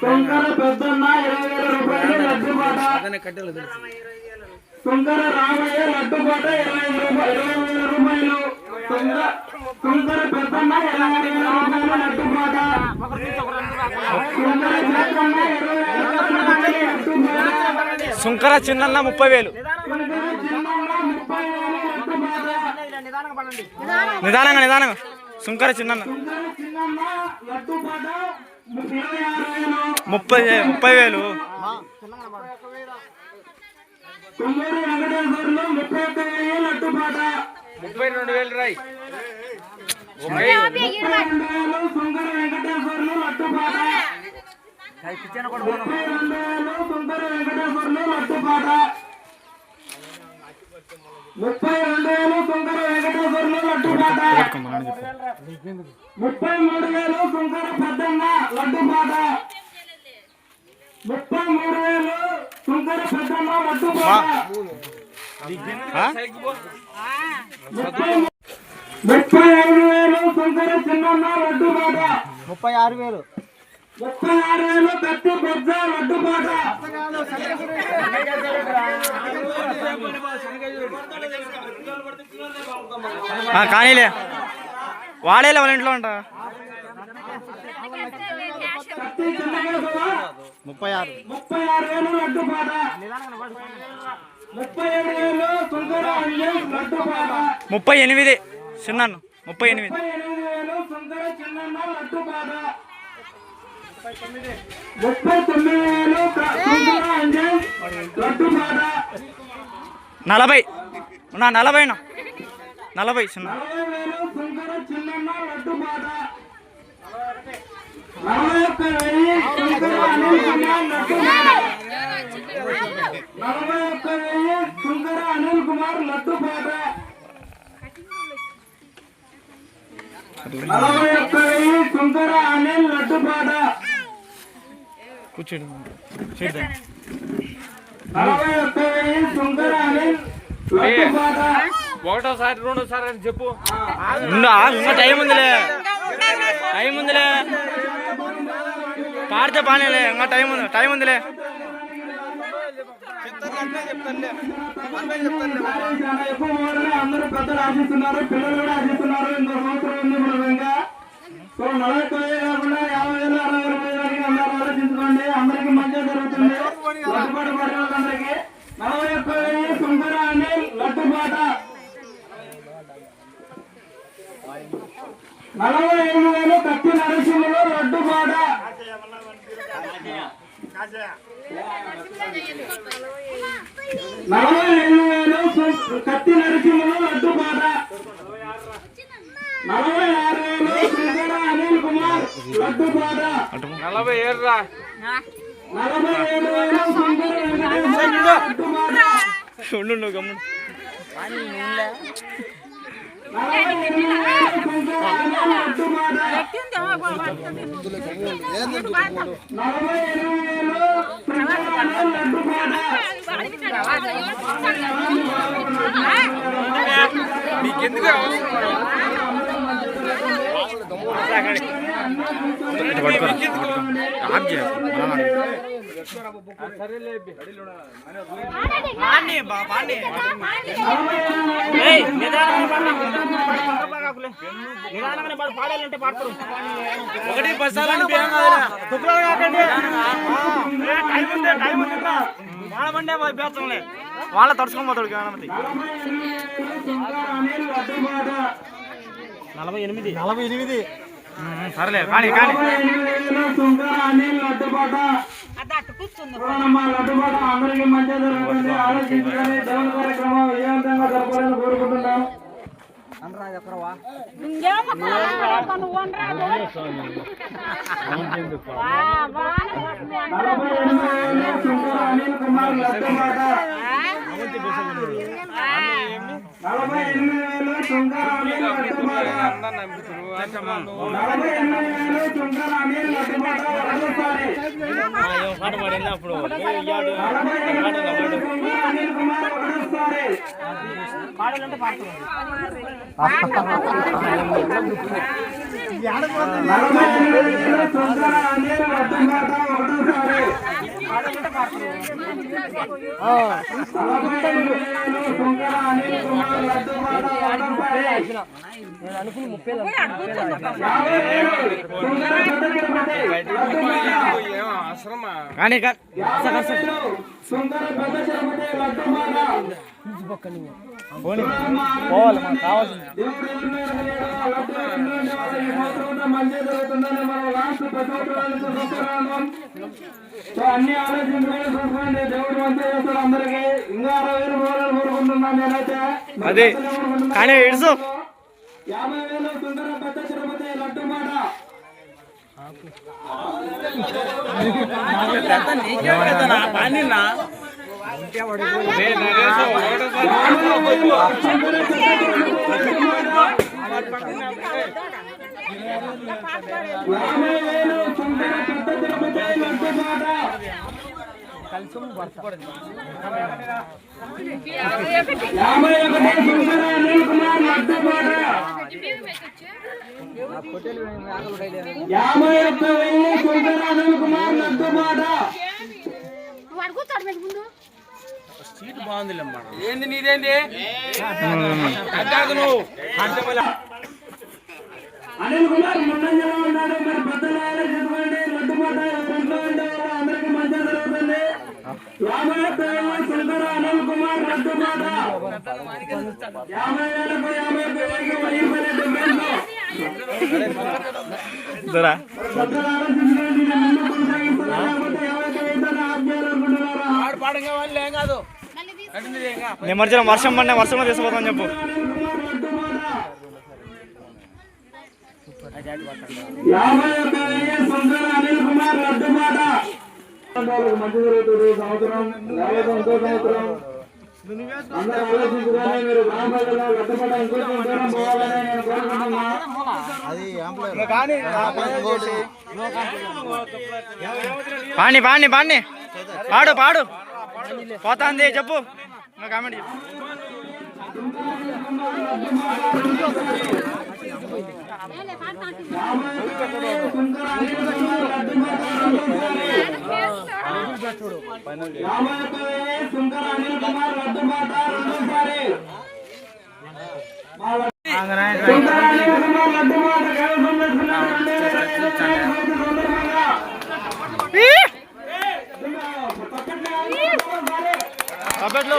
శంకర పెద్దన్న ఇరవై వేల రూపాయలు లడ్డుబాట శంకర రామయ్య లడ్డుబాట ఇరవై ఇరవై వేల రూపాయలు. శంకర శంకర పెద్దన్న ఇరవై వేల రూపాయలు లడ్డుబాట సుంకర చిన్న ముప్పై వేలు. నిదానంగా నిదానంగా. సుంకర చిన్న ముప్పై ముప్పై వేలు. ముప్పై రెండు వేలు రాయి. ముప్పై రెండు వేలు సుందర వెంకటేశ్వర్లు లడ్డుబాట ముప్పై రెండు వేలు సుందర వెంకటేశ్వర్లు లడ్డుబాట ముప్పై మూడు వేలు సుందర పెద్దన్న లడ్డుబాట ముప్పై మూడు వేలు సుందర పెద్దన్న లడ్డుబాట ముప్పై ముప్పై ఐదు వేలు సుందర చిన్న లడ్డుబాట ముప్పై ఆరు వేలు. కత్తి బొజ్జ కానీలే. వాడేలే వాళ్ళ ఇంట్లో అంట. ముప్పై ఆరు ముప్పై ఆరు వేలు లడ్డుబాట ముప్పై ఏడు వేలు సుందర లడ్డుబాట ముప్పై ఎనిమిది. చిన్నాను ముప్పై ఎనిమిది. సుందర చిన్న లడ్డుబాట ముప్పై తొమ్మిది. వేలు నలభై. నా నలభై చిన్న నలభై చిన్న. నలభై ఒక్క వెయ్యి అనిల్ కుమార్ లడ్డుబాట నలభై ఒక్క వెయ్యి సుందర అనిల్ కుమార్ లడ్డుబాట నలభై ఒక్క వెయ్యి సుందర అనిల్ లడ్డుబాట కూర్చోండి ఒకటోసారి రెండోసారి అని చెప్పు. టైం ఉందిలే. టైం ఉందిలే. పాడితే బాగానేలే ఇంకా టైం ఉంది టైం ఉందిలే. అందరూ పెద్దలు ఆశిస్తున్నారు పిల్లలు కూడా ఆశిస్తున్నారు ఇంత సంవత్సరం ఉంది మన విధంగా సో నలభై కాకుండా యాభై వేలు అరవై అందరికి మంచి జరుగుతుంది. లడ్డుబాటు పడిన నలభై ఒక్క వెయ్యి సుందర అనిల్ లడ్డుబాట నలభై ఐదు వేలు కత్తి నరసింహులు లడ్డుబాట నలభై ఐదు వేలు కత్తి నరసింహులు లడ్డుబాట నలభై ఆరు వేలు శ్రీధర అనిల్ కుమార్ లడ్డుబాట నలభై ఏడు రా ఉండు నలభై పాడాలంటే పాడతారు. ఒకటి బస్సాలని భయం కాకండి. టైం ఉంది, టైం ఉంది వాళ్ళ బండే పోయి వాళ్ళ తడుచుకొని పోతాడు గణపతి నలభై ఎనిమిది. నలభై ఎనిమిది. సరేలే కానీ కానీ అనిల్ లడ్డుబాట చూడమ్మా లడ్డుబాట అందరికీ మంచిగా జరుగుతుంది ఆలోచించుకొని దేవుని కార్యక్రమం విజయవంతంగా జరపాలని కోరుకుంటున్నాం నలభై ఎనిమిది. వేలు సుందర అనిల్ కుమార్ నలభై ఎనిమిది. అనిల్ నలభై ఎనిమిది పాట పాడినప్పుడు అప్పుడు పాడాలంటే పాడతారు నలభై ఎనిమిది కానీ పోవాలి మనకు కావాల్సింది. మంచి జరుగుతుందని మనం లాస్ట్ ప్రతి చూస్తున్నాం. సో అన్ని ఆలోచించుకొని చూసుకోండి దేవుడు మంచి చేస్తాడు అందరికి ఇంకా అరవై వేలు పోవాలని కోరుకుంటున్నాను నేనైతే అదే. కానీ యాభై వేలు సుందర పెద్ద తిరుపతి లడ్డు మాట రే వేలు సుందర పెద్ద తిరుపతి యాభై ఒకటి అనిల్ కుమార్ యాభై ఒక్క వెయ్యి అనిల్ కుమార్ ముందు ఏంది నీదేంది నువ్వు అనిల్ కుమార్ ముందంజలో ఉన్నాడు. మరి పెద్దలు ఆలోచించుకోండి లడ్డు మాట ఇంట్లో ఉండే వాళ్ళు అందరికీ మంచి జరుగుతుంది. యాభై సుందర అనిల్ కుమార్ లడ్డు మాట యాభై వేలకు నిమజ్జనం వర్షం పడినా వర్షంలో తీసుకుపోతాం చెప్పు. యాభై ఒక్క వెయ్యి అనిల్ కుమార్ మంచి జరుగుతుంది సంవత్సరం ఇంకో సంవత్సరం అందరూ ఆలోచించుకొని మీరు గ్రామ ప్రజల్లో ఇంకో సంవత్సరం పోవాలని నేను కోరుకుంటున్నా పాండి పాండి. పాండి పాడు పాడు పోతాంది చెప్పు. కామెంట్ చెప్పు సుందర అనిల్ కుమార్ లడ్డు మాట యాభై ఒక్క వెయ్యి సుందర అనిల్ కుమార్ లడ్డు మాట రెండోసారి సుందర అనిల్ కుమార్ లడ్డు మాట కైవసం చేసుకున్నారు రెండు వేల ఇరవై ఐదు సందర్భంగా కబడ్లో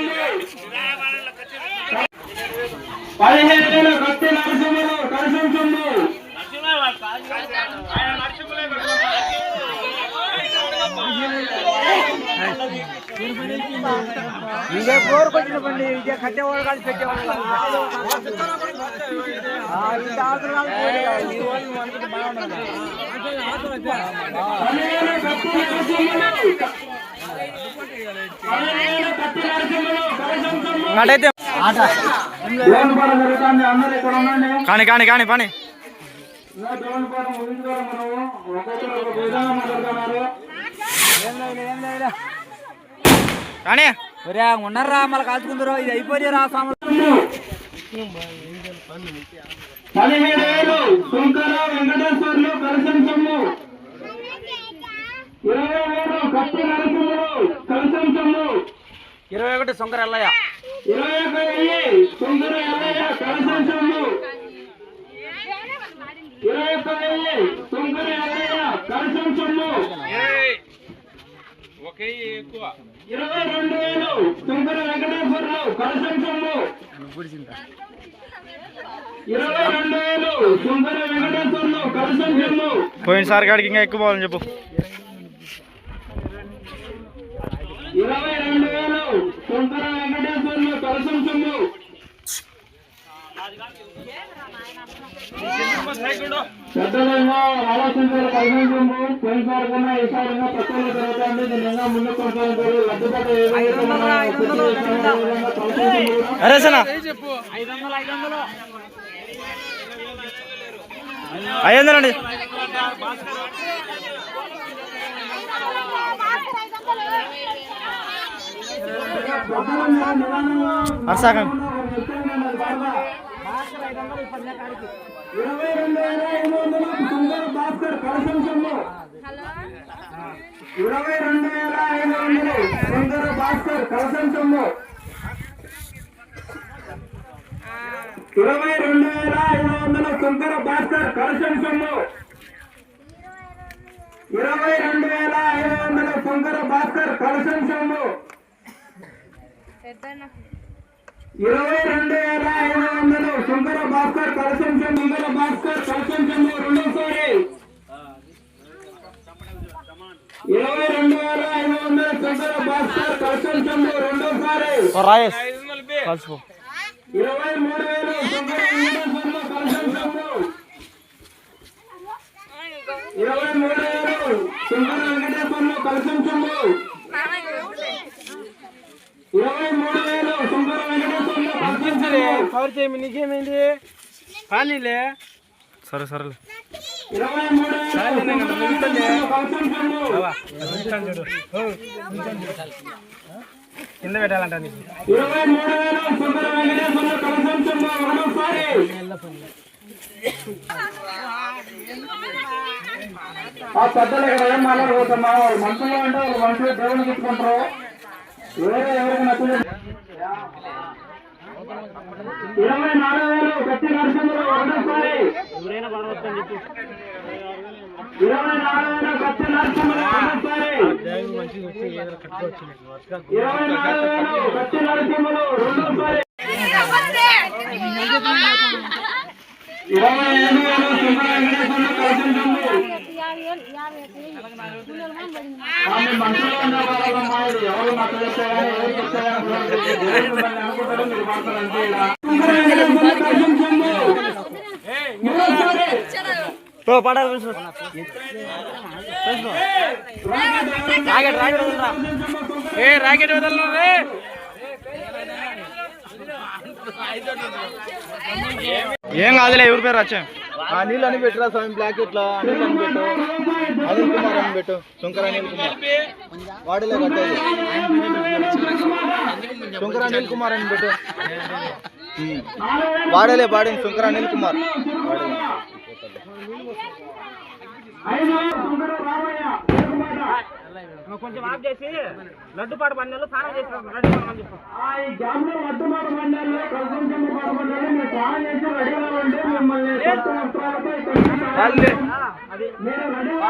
ఇదే కోరుకొచ్చిన ఇదే కట్టేవాళ్ళు పెట్టేవాళ్ళు ఉండండి కాని కాని కాని పని. ఇంకా దేవుని పాట ముగించుకోవాలి ఉన్నారా మళ్ళీ కాల్చుకుందరు. ఇది అయిపోయి రా పదిహేడు వెంకటేశ్వర్లు సొమ్ము ఇరవై కత్తి సొమ్ము ఒకటి సొంకర ఎల్లయ్య. ఇరవై ఒక వెయ్యి శంకర ఎల్లయ్య. కలసం సొమ్ము ఇరవై ఒక్క వెయ్యి శంకర ఎల్లయ్య కలసం సొమ్ము. ఎక్కువ. ఇరవై రెండు వేలు ఇరవై రెండు వేలు పోయినసారి కాడికి ఇంకా ఎక్కువ పోవాలని చెప్పు. ఇరవై రెండు వేలు పెద్దలంగా ఆలోచించారు పరిగణించము పోయినసారి కన్నా ఈసారి తక్కువ జరుగుతుంది దీని ఇంకా ముందుకు కొనసాగుతారు సనా. ఐదు వందలు అండి. అర్సాకం ఇరవై రెండు వేల ఐదు వందలు సుందర భాస్కర్ కలశం సొమ్ము ఇరవై రెండు వేల ఐదు వందలు సుందర భాస్కర్ కలశం సొమ్ము ఇరవై రెండు వేల ఐదు వందలు సుందర భాస్కర్ కలశం సొమ్ము ఇరవై రెండు వేల ఐదు వందలు సుందర భాస్కర్ కలశం సొమ్ము ఇరవై రెండు వేల ఐదు వందలు. సుందర భాస్కర్ కలశం సుందర భాస్కర్ కలశం రెండోసారి. ఇరవై రెండు వేల ఐదు వందల. సుందర భాస్కర్ కలశం రెండోసారి. రాయేష్ ఐదు వందలు బే. కలిసిపో. ఇరవై మూడు వేలు. సుందర వెంకటేశ్వర్లు కలశం ఇరవై మూడు వేలు. సుందర వెంకటేశ్వర్లు కలశం ఇరవై మూడు కవర్ చేయమి నీకేమైంది ఖాళీలే. సరే సరేలే. కింద పెట్టాలంట నీకు. ఆ పెద్దలు ఇక్కడ ఏం మాట్లాడబోతున్నా వాళ్ళు మనుషులు అంటే వాళ్ళు మనుషులు దేవుని ఇచ్చుకుంటారు వేరే ఎవరికి నచ్చలేదు. ఇరవై నాలుగు వేలు గట్టి నరసింహులు ఒకటోసారి ఇరవై నాలుగు వేల గట్టి నరసింహులు ఒకటోసారి ఇరవై నాలుగు వేలు గట్టి నరసింహులు రెండోసారి ఇరవై ఏడు వేలు సుందర వెంకటేశ్వర కలశంశంలు ఆమె ఇది ఎవరు చెప్తాయని ఎవరు చెప్తాయని పడాలి rocket rocket Vadalara? A rocket రే ఏం కాదులే ఎవరి పేరు వచ్చా ఆ నీళ్ళు అని పెట్టురా స్వామి బ్లాకెట్లో నీళ్ళు అని పెట్టు. అనిల్ కుమార్ అని పెట్టు శంకర అనిల్ కుమార్. వాడిలే కట్టేది శంకర అనిల్ కుమార్ అని పెట్టు. వాడేలే పాడింది శంకర అనిల్ కుమార్. వాడేలే. కొంచెం ఆఫ్ చేసి లడ్డుపాటు స్నానం చెప్పు మండలంలో స్నానం చేసి రెడీగా ఉంటే మిమ్మల్ని కొత్త వస్త్రాలతో ఇక్కడికి స్వాగతిస్తాం. అది మీరు రెడీగా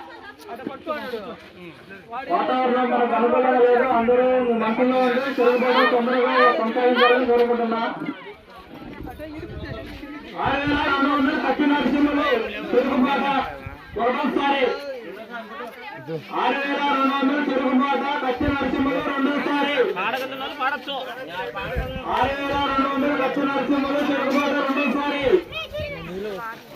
వాతావరణం మనకు అనుకూలంగా లేదు. అందరూ మనసులో ఉండి తిరుగుబాటు తొందరగా కొనసాగించాలని కోరుకుంటున్నా. ఆరు నరసింహులు తిరుగుబాట ఒకటోసారి. ఆరు వేల రెండు వందలు తిరుగుబాట పచ్చి నరసింహులు రెండోసారి. ఆరు వేల రెండు వందలు పచ్చి నరసింహులు తిరుగుబాట రెండోసారి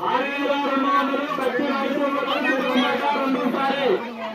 ఆరు వేల రెండు వందలు పచ్చి నరసింహులు తిరుగుబాట రెండోసారి సుందరగిరి కుమారుడు దగ్గర మన మంచు పాటు పోతుంది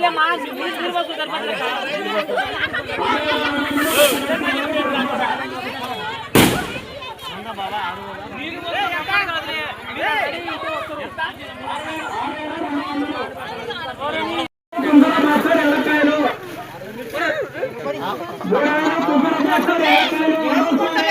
ఆరు వేల రెండు వందలు పచ్చి నరసింహులు ఆరు వేల రెండు వందలు తిరుగుబాట ఫైనల్ రాదు కాదులేమ్మా మీరు మీరు వస్తు సరిపోతుంది కుందర మాస్టర్ ఎల్లకాయలు మూడవ కుందర మాస్టర్ ఎల్లకాయలు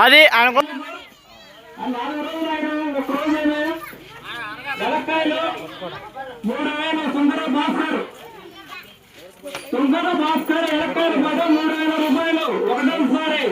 అది ఆయన మూడు వేల సుందర భాస్కర్ సుందర ఎలక్కాయలు మూడు వేల రూపాయలు ఒకటోసారి